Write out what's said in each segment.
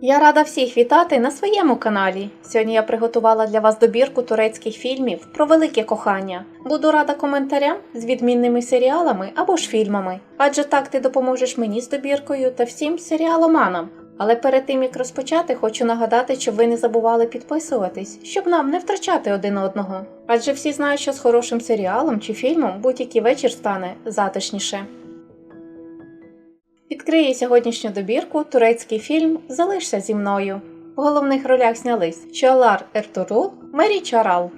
Я рада всіх вітати на своєму каналі. Сьогодні я приготувала для вас добірку турецьких фільмів про велике кохання. Буду рада коментарям з відмінними серіалами або ж фільмами, адже так ти допоможеш мені з добіркою та всім серіаломанам. Але перед тим як розпочати, хочу нагадати, щоб ви не забували підписуватись, щоб нам не втрачати один одного. Адже всі знають, що з хорошим серіалом чи фільмом будь-який вечір стане затишніше. Відкриє сьогоднішню добірку турецький фільм Залишся зі мною. В головних ролях знялись Чалар Ертурул, Мері Чарал.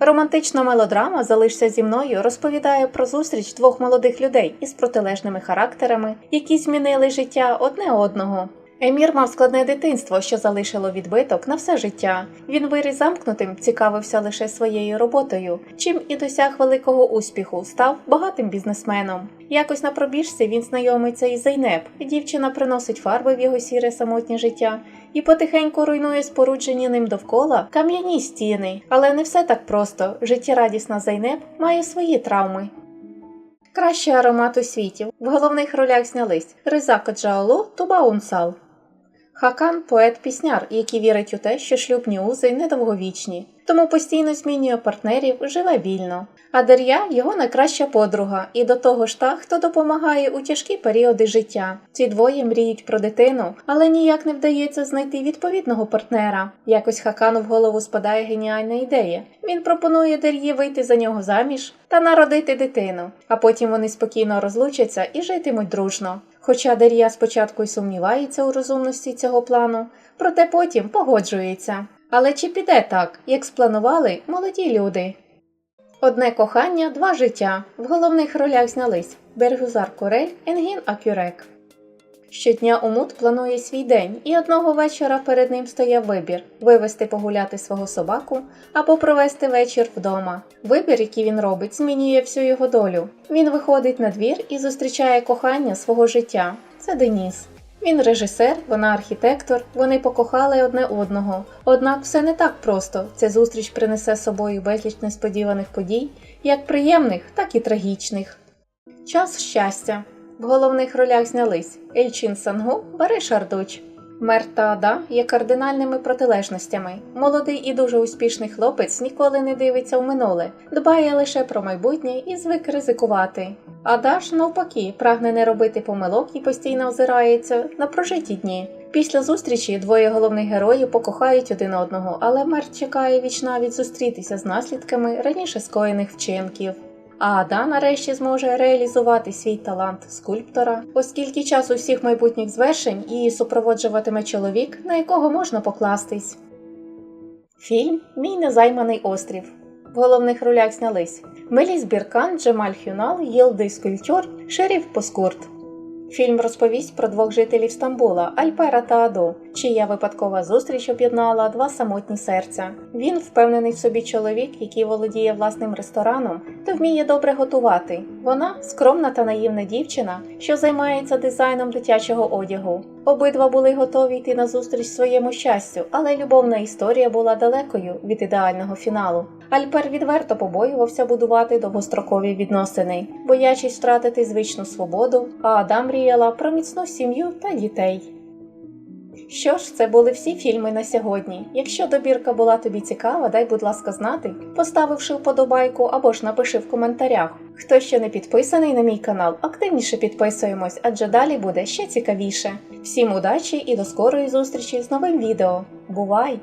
Романтична мелодрама Залишся зі мною розповідає про зустріч двох молодих людей із протилежними характерами, які змінили життя одне одного. Емір мав складне дитинство, що залишило відбиток на все життя. Він виріс замкнутим, цікавився лише своєю роботою, чим і досяг великого успіху, став багатим бізнесменом. Якось на пробіжці він знайомиться із Зайнеп. Дівчина приносить фарби в його сіре самотнє життя і потихеньку руйнує споруджені ним довкола кам'яні стіни. Але не все так просто. Життєрадісна Зайнеп має свої травми. Кращий аромат у світі. В головних ролях знялись Риза Каджаолу, Туба Унсал. Хакан поет-пісняр, який вірить у те, що шлюбні узи недовговічні, тому постійно змінює партнерів, живе вільно. А Дер'я його найкраща подруга, і до того ж та, хто допомагає у тяжкі періоди життя. Ці двоє мріють про дитину, але ніяк не вдається знайти відповідного партнера. Якось Хакану в голову спадає геніальна ідея. Він пропонує Дер'ї вийти за нього заміж та народити дитину, а потім вони спокійно розлучаться і житимуть дружно. Хоча Дер'я спочатку й сумнівається у розумності цього плану, проте потім погоджується. Але чи піде так, як спланували молоді люди? Одне кохання, два життя. В головних ролях знялись Бергюзар Корель, Енгін Акюрек. Щодня Умут планує свій день, і одного вечора перед ним стояв вибір вивести погуляти свого собаку або провести вечір вдома. Вибір, який він робить, змінює всю його долю. Він виходить на двір і зустрічає кохання свого життя. Це Деніс. Він режисер, вона архітектор, вони покохали одне одного. Однак все не так просто. Ця зустріч принесе з собою безліч несподіваних подій, як приємних, так і трагічних. Час щастя. В головних ролях знялись Ельчин Сангу, Бариш Ардуч. Мер та Ада є кардинальними протилежностями. Молодий і дуже успішний хлопець ніколи не дивиться в минуле, дбає лише про майбутнє і звик ризикувати. Ада ж, навпаки, прагне не робити помилок і постійно озирається на прожиті дні. Після зустрічі двоє головних героїв покохають один одного, але мер чекає вічнавіт зустрітися з наслідками раніше скоєних вчинків. А Ада нарешті зможе реалізувати свій талант скульптора, оскільки час усіх майбутніх звершень її супроводжуватиме чоловік, на якого можна покластись. Фільм Мій незайманий острів. В головних ролях знялись Меліс Біркан, Джемаль Хюнал, Єлдис Культюр, Шеріф Поскурт. Фільм розповість про двох жителів Стамбула Альпера та Аду, чия випадкова зустріч об'єднала два самотні серця. Він впевнений в собі чоловік, який володіє власним рестораном та вміє добре готувати. Вона скромна та наївна дівчина, що займається дизайном дитячого одягу. Обидва були готові йти на зустріч своєму щастю, але любовна історія була далекою від ідеального фіналу. Альпер відверто побоювався будувати довгострокові відносини, боячись втратити звичну свободу, а Адам мріяла про міцну сім'ю та дітей. Що ж, це були всі фільми на сьогодні. Якщо добірка була тобі цікава, дай, будь ласка, знати, поставивши вподобайку або ж напиши в коментарях. Хто ще не підписаний на мій канал, активніше підписуємось, адже далі буде ще цікавіше. Всім удачі і до скорої зустрічі з новим відео. Бувай!